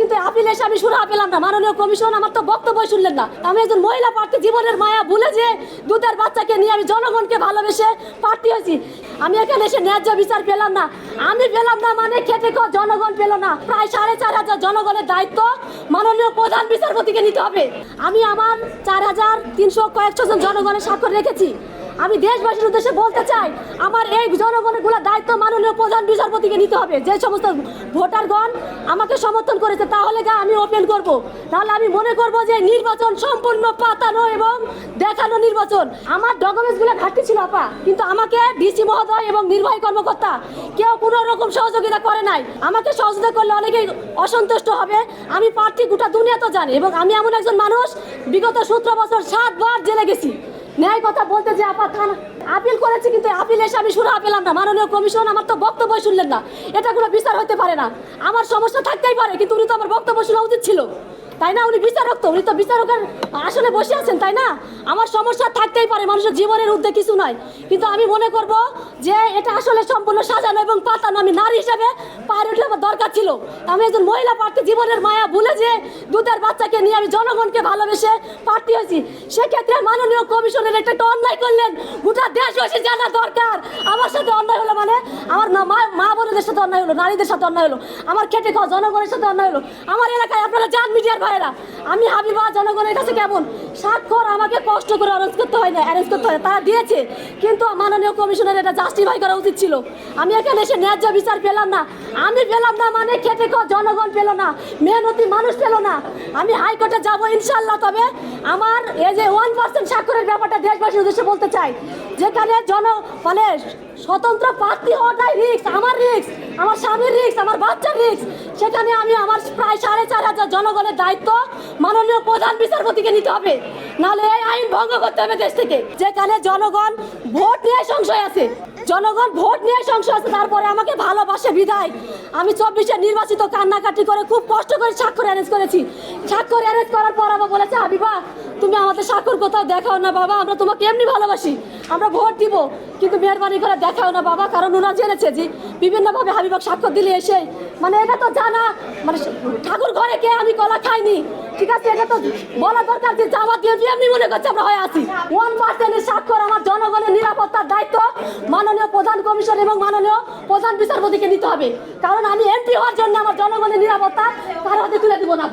কিন্তু আপিল এসে আমি সুরা পেলাম না। মাননীয় কমিশন, আমার তো বক্তব্য শুনলেন না। আমি একজন মহিলা প্রার্থী, জীবনের মায়া ভুলে যে দুধের বাচ্চাকে নিয়ে আমি জনগণকে ভালোবেসে প্রার্থী হয়েছি। আমি এখানে এসে ন্যায্য বিচার পেলাম না। আমি পেলাম না মানে খেটে খাওয়া জনগণ পেল না। প্রায় সাড়ে চার হাজার জনগণের দায়িত্ব মাননীয় প্রধান বিচারপতিকে নিতে হবে। আমি আমার চার হাজার তিনশো কয়েকশো জন জনগণের স্বাক্ষর রেখেছি। আমি দেশবাসীর উদ্দেশ্যে বলতে চাই, আমার এই জনগণেরগুলো দায়িত্ব মাননীয় প্রধান বিচারপতিকে নিতে হবে। যে সমস্ত ভোটারগণ আমাকে সমর্থন করেছে, তাহলে আমি ওপেন করব। তাহলে আমি মনে করব যে নির্বাচন সম্পূর্ণ পাতানো এবং দেখানো নির্বাচন। আমার ডকুমেন্টসগুলো ঘাটতি ছিল, আপা। কিন্তু আমাকে ডিসি মহোদয় এবং নির্বাহী কর্মকর্তা কেউ কোনো রকম সহযোগিতা করে নাই। আমাকে সহযোগিতা করলে অনেকেই অসন্তুষ্ট হবে। আমি প্রার্থী গোটা দুনিয়া তো জানি এবং আমি এমন একজন মানুষ, বিগত সতেরো বছর সাতবার জেলে গেছি। ন্যায় কথা বলতে যে আপা থানা। আপিল করেছি কিন্তু আপিল এসে আমি শুরু পেলাম না। মাননীয় কমিশন আমার তো বক্তব্য শুনলেন না। এটা কোনো বিচার হতে পারে না। আমার সমস্যা থাকতেই পারে, কিন্তু উনি তো আমার বক্তব্য শোনা উচিত ছিল। তাই না? উনি বিচারক তো, উনি তো বিচারকের আসলে বসে আছেন, তাই না? আমার সমস্যা থাকতেই পারে, মানুষের জীবনের উদ্যোগ কিছু নয় কিন্তু আমি মনে করব যে এটা আসলে সম্পূর্ণ সাজানো এবং পাতানো, আমি নারী হিসেবে পাহাড়ে উঠলে আমার দরকার ছিল। আমি একজন মহিলা প্রার্থী, জীবনের মায়া ভুলে যে দুধের বাচ্চাকে নিয়ে আমি জনগণকে ভালোবেসে প্রার্থী হয়েছি, সেক্ষেত্রে মাননীয় কমিশনের একটা অন্যায় করলেন। গোটা দেশবাসী জানা দরকার। আমার সাথে অন্যায় হলো মানে আমার মা মা বোনদের সাথে অন্যায় হলো, নারীদের সাথে অন্যায় হলো। আমার খেটে খাওয়া জনগণের সাথে অন্যায় হলো। আমার এলাকায় আপনারা যান মিডিয়ার ভাইয়েরা আমি হাবিবা জনগণের কাছে কেমন? স্বাক্ষর আমাকে কষ্ট করে অ্যারেঞ্জ করতে হয় না অ্যারেঞ্জ করতে হয়। তারা দিয়েছে। কিন্তু মাননীয় কমিশনের এটা জাস্টিফাই করা উচিত ছিল। আমি এখানে এসে ন্যায্য বিচার পেলাম না। আমি পেলাম না মানে খেটে জনগণ পেল না, মেহনতি মানুষ পেল না। আমি হাইকোর্টে যাব ইনশাল্লাহ তবে আমার এই যে ওয়ান পার্সেন্ট স্বাক্ষরের ব্যাপারটা দেশবাসীর উদ্দেশ্যে বলতে চাই। যেখানে জন মানে স্বতন্ত্র প্রার্থী হওয়াটাই রিক্স আমার রিক্স আমার স্বামীর রিক্স আমার বাচ্চার রিক্স সেখানে আমি আমার প্রায় সাড়ে চার হাজার জনগণের দায়িত্ব মাননীয় প্রধান বিচারপতিকে নিতে হবে। নাহলে এই আইন ভঙ্গ করতে হবে দেশ থেকে। যেখানে জনগণ ভোট নিয়ে সংশয় আছে, জনগণ ভোট নিয়ে সংশয় আছে, তারপরে আমাকে ভালোবাসে বিদায়। আমি চব্বিশে নির্বাচিত কান্নাকাটি করে খুব কষ্ট করে স্বাক্ষর অ্যারেঞ্জ করেছি। স্বাক্ষর অ্যারেঞ্জ করার পর আবার বলেছে, হাবিবা, তুমি আমাদের স্বাক্ষর কোথাও দেখাও না বাবা, আমরা তোমাকে এমনি ভালোবাসি। আমরা ভোট দিব, কিন্তু মেহরবানি করে দেখাও না বাবা, কারণ ওনারা জেনেছে যে বিভিন্নভাবে হাবিবাক স্বাক্ষর দিলে এসে মানে এটা তো জানা মানে ঠাকুর ঘরে কে আমি কলা খাইনি, ঠিক আছে, এটা তো বলা দরকার যে যাওয়া দিয়ে এমনি মনে করছে আমরা হয়ে আছি। ওয়ান পার্সেন্টের স্বাক্ষর আমার জনগণের নিরাপত্তার দায়িত্ব, মাননীয় প্রধান কমিশন এবং মাননীয় প্রধান বিচারপতিকে নিতে হবে। কারণ আমি এমপি হওয়ার জন্য আমার জনগণের নিরাপত্তা কারও হাতে তুলে দিব না